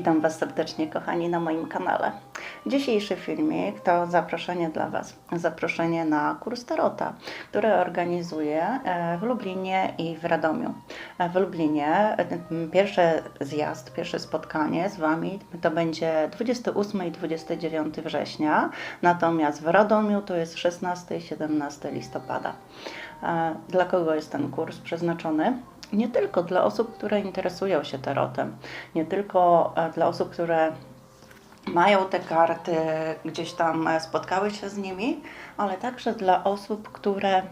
Witam Was serdecznie, kochani, na moim kanale. Dzisiejszy filmik to zaproszenie dla Was. Zaproszenie na kurs Tarota, który organizuję e, w Lublinie i w Radomiu. E, W Lublinie pierwszy zjazd, pierwsze spotkanie z Wami to będzie 28 i 29 września, natomiast w Radomiu to jest 16 i 17 listopada. E, Dla kogo jest ten kurs przeznaczony? Nie tylko dla osób, które interesują się tarotem, nie tylko e, dla osób, które mają te karty, gdzieś tam e, spotkały się z nimi, ale także dla osób, które e,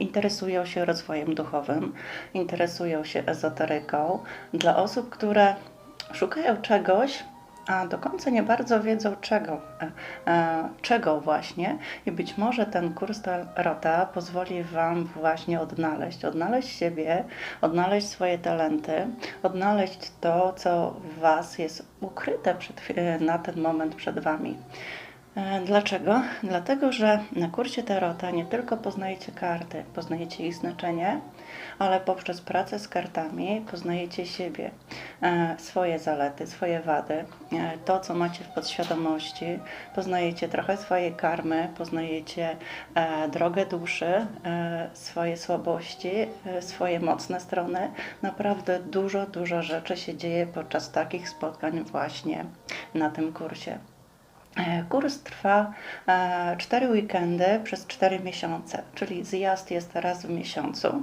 interesują się rozwojem duchowym, interesują się ezoteryką, dla osób, które szukają czegoś, a do końca nie bardzo wiedzą czego, e, e, czego właśnie i być może ten kurs Tarota pozwoli Wam właśnie odnaleźć, odnaleźć siebie, odnaleźć swoje talenty, odnaleźć to, co w Was jest ukryte przed, chwi- na ten moment przed Wami. E, Dlaczego? Dlatego, że na kursie Tarota nie tylko poznajecie karty, poznajecie ich znaczenie, ale poprzez pracę z kartami poznajecie siebie, e, swoje zalety, swoje wady, e, to, co macie w podświadomości, poznajecie trochę swojej karmy, poznajecie e, drogę duszy, swoje słabości, swoje mocne strony. Naprawdę dużo, dużo rzeczy się dzieje podczas takich spotkań właśnie na tym kursie. E, Kurs trwa 4 weekendy przez 4 miesiące, czyli zjazd jest raz w miesiącu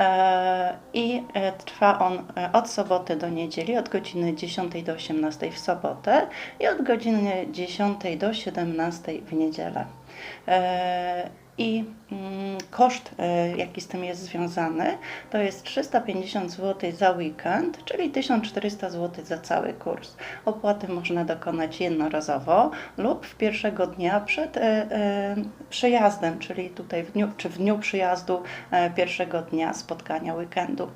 E, i e, trwa on e, od soboty do niedzieli, od godziny 10 do 18 w sobotę i od godziny 10 do 17 w niedzielę. I mm, koszt, e, jaki z tym jest związany, to jest 350 zł za weekend, czyli 1400 zł za cały kurs. Opłaty można dokonać jednorazowo lub w pierwszego dnia przed e, e, przyjazdem, czyli tutaj w dniu, czy w dniu przyjazdu pierwszego dnia spotkania weekendu.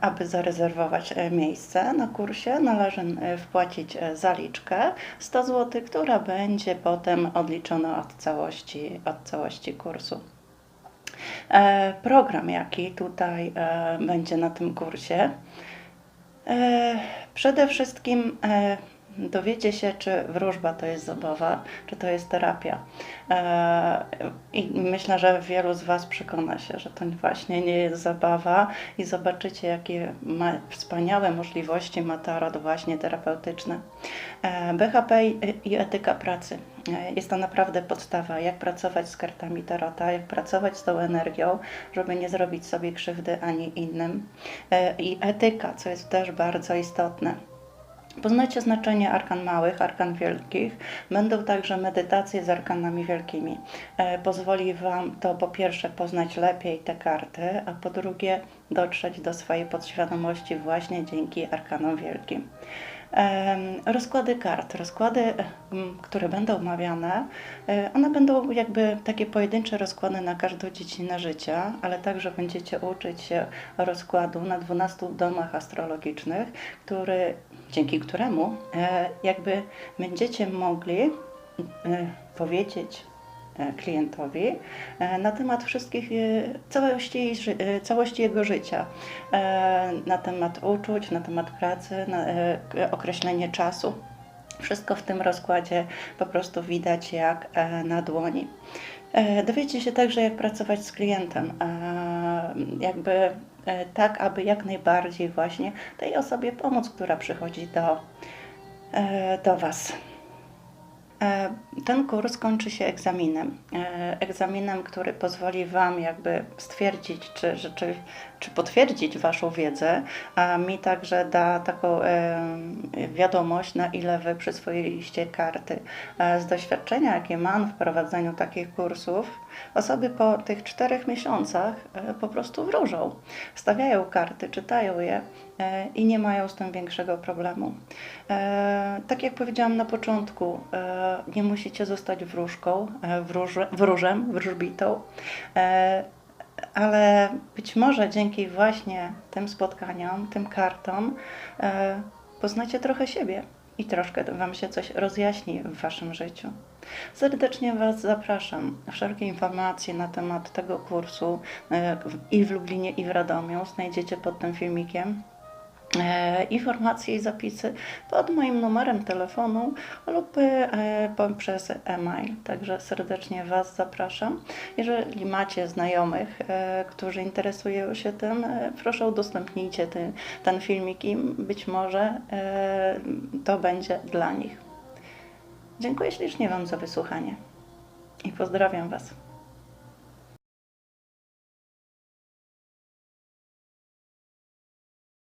Aby zarezerwować miejsce na kursie, należy wpłacić zaliczkę 100 zł, która będzie potem odliczona od całości, od całości kursu. E, Program, jaki tutaj e, będzie na tym kursie, E, Przede wszystkim dowiecie się, czy wróżba to jest zabawa, czy to jest terapia. I myślę, że wielu z Was przekona się, że to właśnie nie jest zabawa i zobaczycie, jakie ma wspaniałe możliwości ma tarot właśnie terapeutyczne. BHP i etyka pracy. E, Jest to naprawdę podstawa, jak pracować z kartami tarota, jak pracować z tą energią, żeby nie zrobić sobie krzywdy ani innym. E, I etyka, co jest też bardzo istotne. Poznacie znaczenie arkan małych, arkan wielkich. Będą także medytacje z arkanami wielkimi. E, pozwoli Wam to po pierwsze poznać lepiej te karty, a po drugie dotrzeć do swojej podświadomości właśnie dzięki arkanom wielkim. Rozkłady kart, rozkłady, które będą omawiane, e, one będą jakby takie pojedyncze rozkłady na każdą dziedzinę życia, ale także będziecie uczyć się rozkładu na 12 domach astrologicznych, który, dzięki któremu e, jakby będziecie mogli e, powiedzieć klientowi e, na temat wszystkich, e, całości, e, całości jego życia, e, na temat uczuć, na temat pracy, na e, określenie czasu. Wszystko w tym rozkładzie po prostu widać jak e, na dłoni. E, Dowiecie się także, jak pracować z klientem, e, jakby e, tak, aby jak najbardziej właśnie tej osobie pomóc, która przychodzi do, e, do Was. E, Ten kurs kończy się egzaminem. E, Egzaminem, który pozwoli Wam jakby stwierdzić, czy, rzeczy, czy potwierdzić Waszą wiedzę, a mi także da taką wiadomość, na ile Wy przyswoiliście karty. E, Z doświadczenia, jakie mam w prowadzeniu takich kursów, osoby po tych czterech miesiącach e, po prostu wróżą. Stawiają karty, czytają je e, i nie mają z tym większego problemu. Tak jak powiedziałam na początku, nie musicie zostać wróżką, wróż, wróżem, wróżbitą, ale być może dzięki właśnie tym spotkaniom, tym kartom e, poznacie trochę siebie i troszkę Wam się coś rozjaśni w Waszym życiu. Serdecznie Was zapraszam. Wszelkie informacje na temat tego kursu e, i w Lublinie, i w Radomiu znajdziecie pod tym filmikiem. E, informacje i zapisy pod moim numerem telefonu lub e, poprzez e-mail. Także serdecznie Was zapraszam. Jeżeli macie znajomych, e, którzy interesują się tym, proszę udostępnijcie ten, ten filmik i być może to będzie dla nich. Dziękuję ślicznie Wam za wysłuchanie i pozdrawiam Was.